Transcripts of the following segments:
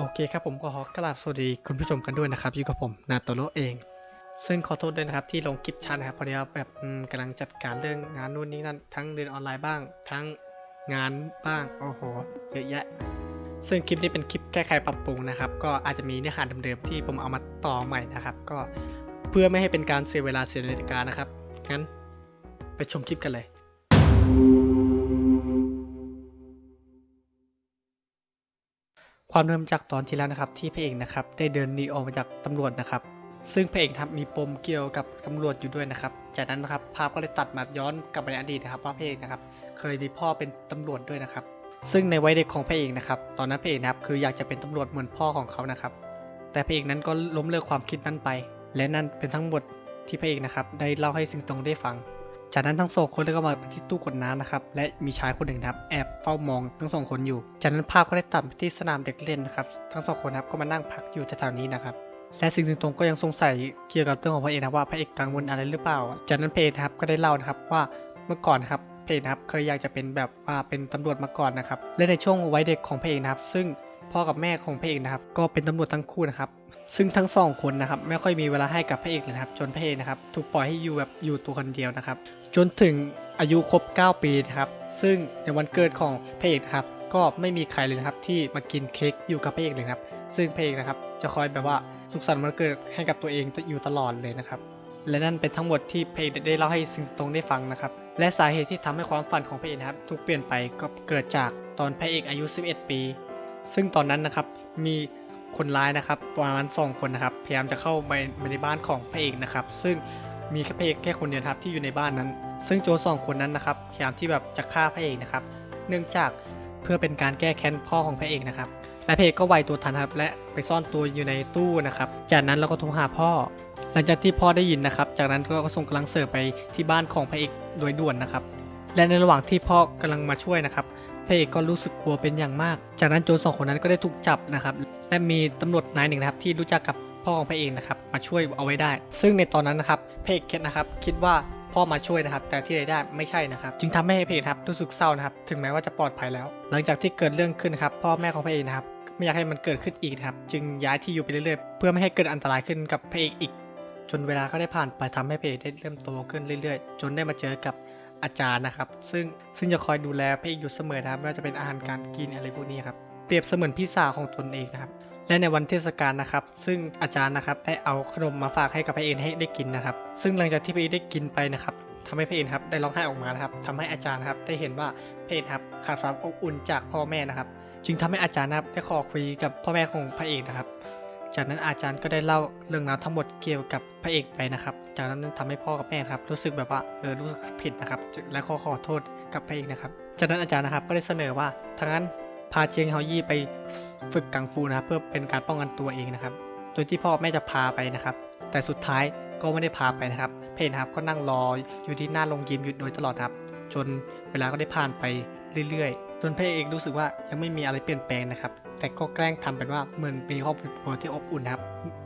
โอเคครับผมก็ขอกราบสวัสดีคุณผู้ชมกันด้วยนะครับอยู่กับผมนาโตโรเอง ซึ่งขอโทษด้วยนะครับที่ลงคลิปช้านะครับพอดีว่าแบบกำลังจัดการเรื่องงานนู่นนี่นั่นทั้งเรียนออนไลน์บ้าง ทั้งงานบ้างโอ้โหเยอะแยะ ซึ่งคลิปนี้เป็นคลิปแก้ไขปรับปรุงนะครับ ก็อาจจะมีเนื้อหาเดิมๆที่ผมเอามาต่อใหม่นะครับ ก็เพื่อไม่ให้เป็นการเสียเวลาเสียนาฬิกานะครับงั้นไปชมคลิปกันเลย ความเริ่มจากตอนที่แล้วนะครับที่พระเอกนะครับได้เดินหนีออกมาจากตำรวจนะครับ ซึ่งพระเอกครับมีปมเกี่ยวกับตำรวจอยู่ด้วยนะครับ จากนั้นนะครับภาพก็เลยตัดมาย้อนกลับไปในอดีตนะครับว่าพระเอกนะครับเคยมีพ่อเป็นตำรวจด้วยนะครับ ซึ่งในวัยเด็กของพระเอกนะครับตอนนั้นพระเอกนะครับคืออยากจะเป็นตำรวจเหมือนพ่อของเขานะครับ แต่พระเอกนั้นก็ล้มเลิกความคิดนั้นไป และนั่นเป็นทั้งหมดที่พระเอกนะครับได้เล่าให้สิงตงได้ฟัง จากนั้นทั้งสองคนก็มาที่ตู้กดน้ำนะครับ และมีชายคนหนึ่งนะครับแอบเฝ้ามองทั้งสองคนอยู่ จากนั้นภาพก็ได้ตัดไปที่สนามเด็กเล่นนะครับ ทั้งสองคนครับก็มานั่งพักอยู่แถวๆนี้นะครับ และสิ่งสิงตรงก็ยังสงสัยเกี่ยวกับเรื่องของพระเอกนะว่าพระเอกกังวลอะไรหรือเปล่า จากนั้นพระเอกนะครับก็ได้เล่านะครับว่าเมื่อก่อนครับพระเอกนะครับเคยอยากจะเป็นแบบว่าเป็นตำรวจมาก่อนนะครับ และในช่วงวัยเด็กของพระเอกนะครับ ซึ่ง พ่อกับแม่ของพระเอกนะครับ ก็เป็นตำรวจทั้งคู่นะครับ ซึ่งทั้งสองคนนะครับ ไม่ค่อยมีเวลาให้กับพระเอกเลยครับ จนพระเอกนะครับ ถูกปล่อยให้อยู่แบบอยู่ตัวคนเดียวนะครับ จนถึงอายุครบ 9 ปีนะครับ ซึ่งในวันเกิดของพระเอกครับ ก็ไม่มีใครเลยนะครับที่มากินเค้กอยู่กับพระเอกเลยครับ ซึ่งพระเอกนะครับ จะคอยแบบว่าสุขสันต์วันเกิดให้กับตัวเองอยู่ตลอดเลยนะครับ และนั่นเป็นทั้งหมดที่พระเอกได้เล่าให้สิงตงได้ฟังนะครับ และสาเหตุที่ทำให้ความฝันของพระเอกนะครับ ถูกเปลี่ยนไปก็เกิดจากตอนพระเอกอายุ 11 ปี ซึ่งตอนนั้นนะครับมีคนร้ายนะครับประมาณสองคนนะครับพยายามจะเข้าไปในบ้านของพระเอกนะครับ ซึ่งมีแค่พระเอกแค่คนเดียวนะครับที่อยู่ในบ้านนั้น ซึ่งโจสองคนนั้นนะครับพยายามที่แบบจะฆ่าพระเอกนะครับ เนื่องจากเพื่อเป็นการแก้แค้นพ่อของพระเอกนะครับและพระเอกก็ไวตัวทันครับและไปซ่อนตัวอยู่ในตู้นะครับ จากนั้นเราก็โทรหาพ่อ หลังจากที่พ่อได้ยินนะครับ จากนั้นเราก็ส่งกำลังเสริมไปที่บ้านของพระเอกโดยด่วนนะครับ และในระหว่างที่พ่อกำลังมาช่วยนะครับ พระเอกก็รู้สึกกลัวเป็นอย่างมาก จากนั้นโจรสองคนนั้นก็ได้ถูกจับนะครับ และมีตำรวจนายหนึ่งนะครับที่รู้จักกับพ่อของพระเอกนะครับมาช่วยเอาไว้ได้ ซึ่งในตอนนั้นนะครับพระเอกคิดนะครับคิดว่าพ่อมาช่วยนะครับ แต่ที่ไหนได้ไม่ใช่นะครับ จึงทำให้พระเอกครับรู้สึกเศร้านะครับ ถึงแม้ว่าจะปลอดภัยแล้ว หลังจากที่เกิดเรื่องขึ้นนะครับพ่อแม่ของพระเอกนะครับไม่อยากให้มันเกิดขึ้นอีกนะครับ จึงย้ายที่อยู่ไปเรื่อยๆ เพื่อไม่ให้เกิดอันตรายขึ้นกับพระเอกอีก จนเวลาก็ได้ผ่านไปทำให้พระเอกได้เริ่มโตขึ้นเรื่อยๆ จนได้มาเจอกับ อาจารย์นะครับ ซึ่งซึ่งจะคอยดูแลพระเอกอยู่เสมอนะครับไม่ว่าจะเป็นอาหารการกินอะไรพวกนี้ครับเปรียบเสมือนพี่สาวของตนเองนะครับ และในวันเทศกาลนะครับ ซึ่งอาจารย์นะครับได้เอาขนมมาฝากให้กับพระเอกให้ได้กินนะครับ ซึ่งหลังจากที่พระเอกได้กินไปนะครับทำให้พระเอกครับได้ร้องไห้ออกมานะครับทำให้อาจารย์ครับได้เห็นว่าพระเอกครับขาดความอบอุ่นจากพ่อแม่นะครับ จึงทำให้อาจารย์นะครับได้ขอคุยกับพ่อแม่ของพระเอกนะครับ จากนั้นอาจารย์ก็ได้เล่าเรื่องราวทั้งหมดเกี่ยวกับพระเอกไปนะครับ จากนั้นทำให้พ่อกับแม่ครับรู้สึกแบบว่าเออรู้สึกผิดนะครับ และขอขอโทษกับพระเอกนะครับ จากนั้นอาจารย์นะครับก็ได้เสนอว่าทั้งนั้นพาเจียงเฮายี่ไปฝึกกังฟูนะครับเพื่อเป็นการป้องกันตัวเองนะครับโดยที่พ่อแม่จะพาไปนะครับ แต่สุดท้ายก็ไม่ได้พาไปนะครับ เพนครับก็นั่งรออยู่ที่หน้าโรงยิมอยู่โดยตลอดครับ จนเวลาก็ได้ผ่านไปเรื่อยๆ จนพระเอกรู้สึกว่ายังไม่มีอะไรเปลี่ยนแปลงนะครับ แต่ก็แกล้งทำเป็นว่าเหมือนมีครอบครัวที่อบอุ่นนะครับ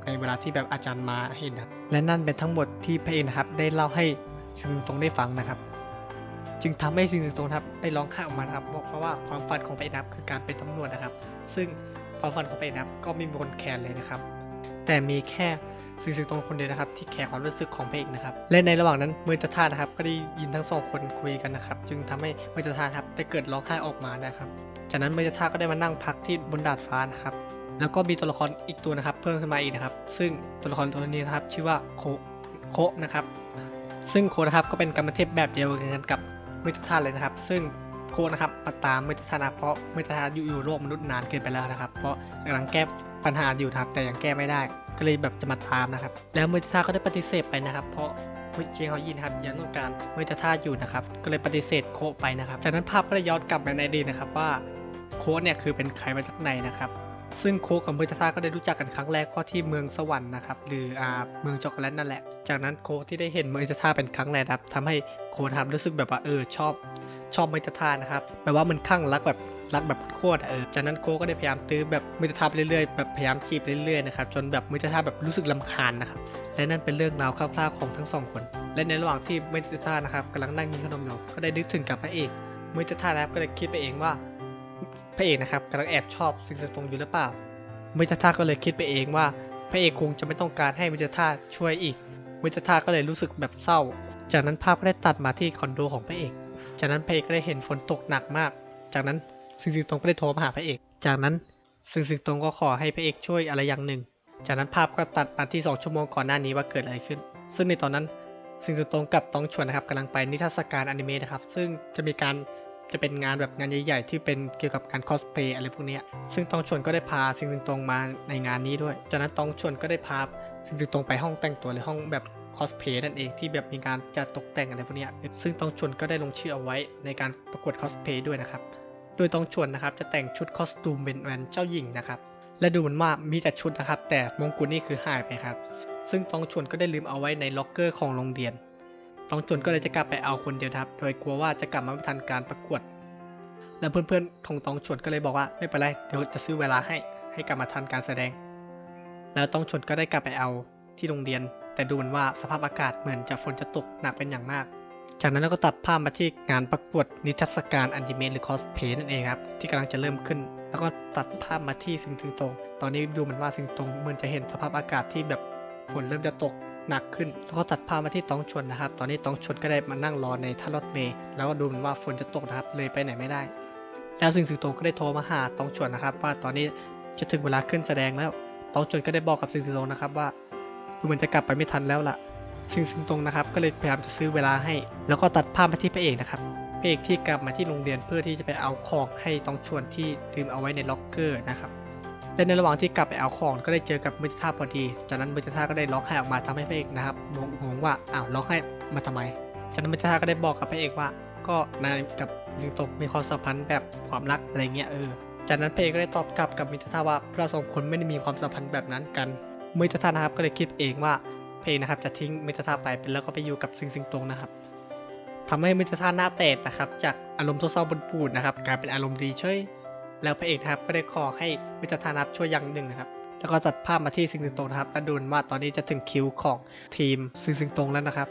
ในเวลาที่แบบอาจารย์มาเห็นนะครับและนั่นเป็นทั้งหมดที่พระเอกนะครับ ได้เล่าให้ซิงตรงได้ฟังนะครับ จึงทำให้ซิงตรงครับได้ร้องไห้ออกมาครับเพราะเพราะว่าความฝันของพระเอกนะครับคือการเป็นตำรวจนะครับ ซึ่งความฝันของพระเอกนะครับก็ไม่มีคนแคร์เลยนะครับ แต่มีแค่ ซิงตรงคนเดียวนะครับที่แคร์ความรู้สึกของพระเอกนะครับและในระหว่างนั้นมือจะท่านะครับก็ได้ยินทั้งสองคนคุยกันนะครับจึงทำให้มือจะท่าครับได้เกิดร้องไห้ออกมานะครับจากนั้นเมยาท่าก็ได้มานั่งพักที่บนดาดฟ้านะครับแล้วก็มีตัวละครอีกตัวนะครับ เพิ่มขึ้นมาอีกนะครับ ซึ่งตัวละครตัวนี้นะครับชื่อว่าโคโคะนะครับ ซึ่งโคนะครับก็เป็นกรรมเทพแบบเดียวกันกับเมยาท่าเลยนะครับ ซึ่ง โคนะครับมาตามเมยาท่านะครับเพราะเมยาท่าอยู่อยู่โลกมนุษย์นานเกินไปแล้วนะครับ เพราะกำลังแก้ปัญหาอยู่ครับ แต่ยังแก้ไม่ได้ ก็เลยแบบจะมาตามนะครับ แล้วเมยาท่าก็ได้ปฏิเสธไปนะครับ เพราะมุเจงเขายินครับยังต้องการเมื่อจะท่าอยู่นะครับ ก็เลยปฏิเสธโคไปนะครับ จากนั้นภาพก็ได้ย้อนกลับมาในอดีตนะครับว่าโค้ดเนี่ยคือเป็นใครมาจากไหนนะครับซึ่งโค้ดกับเมื่อจะท่าก็ได้รู้จักกันครั้งแรกก็ที่เมืองสวรรค์นะครับหรืออ่าเมืองช็อกโกแลตนั่นแหละ จากนั้นโค้ดที่ได้เห็นเมื่อจะท่าเป็นครั้งแรกครับทำให้โค้ดครับรู้สึกแบบว่าเออชอบ ชอบมื่อจะท่านะครับแบบว่ามันคลั่งรักแบบรักแบบโคตรเออจากนั้นโคก็ได้พยายามตื้อแบบมื่อจะท่าไปเรื่อยๆแบบพยายามจีบเรื่อยๆนะครับจนแบบมื่อจะท่าแบบรู้สึกลำคาญนะครับและนั่นเป็นเรื่องราวคร่าวๆของทั้งสองคน และในระหว่างที่เมจิท่านะครับกำลังนั่งกินขนมอยู่ก็ได้นึกถึงกับพระเอกเมจิท่านะครับก็เลยคิดไปเองว่าพระเอกนะครับกำลังแอบชอบสิ่งสตรงอยู่หรือเปล่ามิจท่าก็เลยคิดไปเองว่าพระเอกคงจะไม่ต้องการให้มิจท่าช่วยอีกมิจท่าก็เลยรู้สึกแบบเศร้า จากนั้นภาพก็ได้ตัดมาที่คอนโดของพระเอก จากนั้นพระเอกก็ได้เห็นฝนตกหนักมาก จากนั้นซิงซิงตรงก็ได้โทรมาหาพระเอก จากนั้นซิงซิงตรงก็ขอให้พระเอกช่วยอะไรอย่างหนึ่ง จากนั้นภาพก็ตัดมาที่ 2 ชั่วโมงก่อนหน้านี้ว่าเกิดอะไรขึ้น ซึ่งในตอนนั้นซิงซิงตรงกับตองชวนนะครับกำลังไปนิทรรศการอนิเมะนะครับ ซึ่งจะมีการจะเป็นงานแบบงานใหญ่ๆ ที่เป็นเกี่ยวกับการคอสเพลย์อะไรพวกนี้ ซึ่งตองชวนก็ได้พาซิงซิงตรงมาในงานนี้ด้วย จากนั้นตองชวนก็ได้พาซิงซิงตรงไปห้องแต่งตัวหรือห้องแบบ คอสเพย์นั่นเองที่แบบมีการจัดตกแต่งอะไรพวกนี้ซึ่งตองชวนก็ได้ลงชื่อเอาไว้ในการประกวดคอสเพย์ด้วยนะครับ โดยตองชวนนะครับจะแต่งชุดคอสตูมเป็นแวนเจ้าหญิงนะครับ และดูเหมือนว่ามีแต่ชุดนะครับ แต่มงกุฎนี่คือหายไปครับ ซึ่งตองชวนก็ได้ลืมเอาไว้ในล็อกเกอร์ของโรงเรียน ตองชวนก็เลยจะกลับไปเอาคนเดียวครับ โดยกลัวว่าจะกลับมาไม่ทันการประกวด และเพื่อนๆของตองชวนก็เลยบอกว่าไม่เป็นไรเดี๋ยวจะซื้อเวลาให้ให้กลับมาทันการแสดง แล้วตองชวนก็ได้กลับไปเอาที่โรงเรียน แต่ดูเหมือนว่าสภาพอากาศเหมือนจะฝนจะตกหนักเป็นอย่างมาก จากนั้นเราก็ตัดภาพมาที่งานประกวดนิทรรศการอนิเมะหรือคอสเพลย์นั่นเองครับที่กำลังจะเริ่มขึ้น แล้วก็ตัดภาพมาที่ซิงซิงตงตอนนี้ดูเหมือนว่าซิงตงเหมือนจะเห็นสภาพอากาศที่แบบฝนเริ่มจะตกหนักขึ้น แล้วก็ตัดภาพมาที่ตองชวนนะครับ ตอนนี้ตองชวนก็ได้มานั่งรอในท่ารถเมล์แล้วก็ดูเหมือนว่าฝนจะตกนะครับ เลยไปไหนไม่ได้ แล้วซิงซิงตก็ได้โทรมาหาตองชวนนะครับ ว่าตอนนี้จะถึงเวลาขึ้นแสดงแล้วตองชวนก็ได้บอกกับซิงซิงตงนะครับว่า ดูเหมือนจะกลับไปไม่ทันแล้วล่ะซิงซิงตรงนะครับ ก็เลยพยายามจะซื้อเวลาให้ แล้วก็ตัดภาพมาที่พระเอกนะครับพระเอกที่กลับมาที่โรงเรียนเพื่อที่จะไปเอาของให้ต้องชวนที่ลืมเอาไว้ในล็อกเกอร์นะครับและในระหว่างที่กลับไปเอาของก็ได้เจอกับมือท่าพอดี จากนั้นมือท่าก็ได้ร้องไห้ออกมาทำให้พระเอกนะครับงงงงว่าอ้าวร้องไห้มาทำไม จากนั้นมือท่าก็ได้บอกกับพระเอกว่า ก็นายกับซิงตงมีความสัมพันธ์แบบความรักอะไรเงี้ยเออ จากนั้นพระเอกก็ได้ตอบกลับกับมิตรท่าว่าเราสองคนไม่ได้มีความสัมพันธ์แบบนั้นกัน เมิตรท่านะครับก็เลยคิดเองว่าเพลงนะครับจะทิ้งเมิตรภาพไปเป็นแล้วก็ไปอยู่กับซิงซิงตรงนะครับทำให้เมิตรภาพหน้าแตกนะครับ จากอารมณ์เศร้าๆบนปูดนะครับกลายเป็นอารมณ์ดีเฉยแล้วพระเอกนะครับก็ได้ขอให้เมิตรภานครับช่วยอย่างหนึ่งนะครับแล้วก็ตัดภาพมาที่ซิงซิงตรงนะครับและดูว่าตอนนี้จะถึงคิวของทีมซิงซิงตรงแล้วนะครับ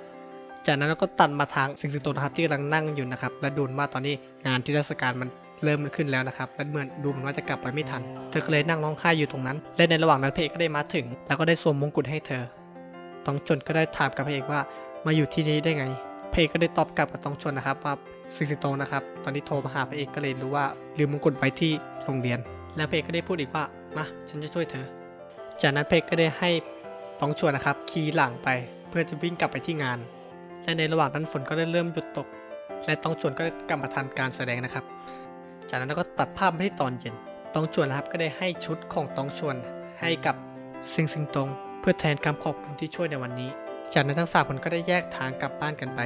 จากนั้นเราก็ตัดมาทางซิงซิงตรงนะครับที่กำลังนั่งอยู่นะครับและดูว่าตอนนี้งานที่เทศกาลมัน เริ่มขึ้นแล้วนะครับและเหมือนดูเหมือนว่าจะกลับไปไม่ทัน เธอก็เลยนั่งร้องไห้อยู่ตรงนั้น และในระหว่างนั้นพระเอกก็ได้มาถึง แล้วก็ได้สวมมงกุฎให้เธอตองชนก็ได้ถามกับพระเอกว่ามาอยู่ที่นี้ได้ไงพระเอกก็ได้ตอบกลับกับตองชนนะครับว่าซิงซิงโตนะครับตอนที่โทรมาหาพระเอกก็เลยรู้ว่าลืมมงกุฎไว้ที่โรงเรียน แล้วพระเอกก็ได้พูดอีกว่ามาฉันจะช่วยเธอ จากนั้นพระเอกก็ได้ให้ตองชวนนะครับขี่หลังไป เพื่อจะวิ่งกลับไปที่งาน และในระหว่างนั้นฝนก็ได้เริ่มหยุดตก และตองชวนก็กลับมาทันการแสดงนะครับ จากนั้นเราก็ตัดภาพมาที่ตอนเย็นตองชวนนะครับก็ได้ให้ชุดของตองชวนให้กับซิงซิงตงเพื่อแทนคำขอบคุณที่ช่วยในวันนี้ จากนั้นทั้งสามคนก็ได้แยกทางกลับบ้านกันไป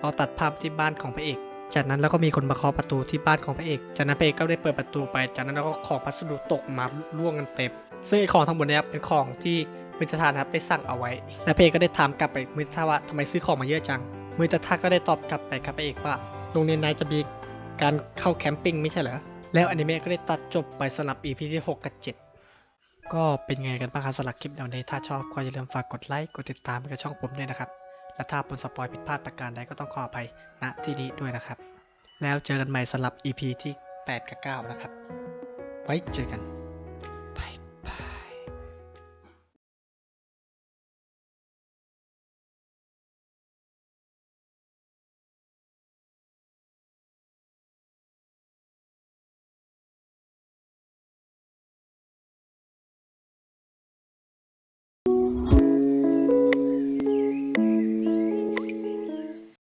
เราตัดภาพที่บ้านของพระเอก จากนั้นแล้วก็มีคนมาเคาะประตูที่บ้านของพระเอก จากนั้นพระเอกก็ได้เปิดประตูไป จากนั้นแล้วก็ของพัสดุตกมาร่วงกันเต็ม ซึ่งของทั้งหมดนี้เป็นของที่มิตรทานนะครับได้สั่งเอาไว้ และพระเอกก็ได้ถามกลับไปมิตรทาว่าทำไมซื้อของมาเยอะจังมิตรทาก็ได้ตอบกลับไปครับพระเอกว่าโรงเรียนนายจะมี การเข้าแคมปิ้งไม่ใช่เหรอ แล้วอนิเมะก็ได้ตัดจบไปสำหรับ EP ที่ 6 กับ 7 ก็เป็นไงกันบ้างครับสำหรับคลิปแนวนี้ถ้าชอบก็อย่าลืมฝากกดไลค์ กดติดตามกับช่องผมด้วยนะครับ และถ้าผมสปอยผิดพลาดประการใดก็ต้องขออภัยณที่นี้ด้วยนะครับ แล้วเจอกันใหม่สำหรับ EP ที่ 8 กับ 9 นะครับ ไว้เจอกัน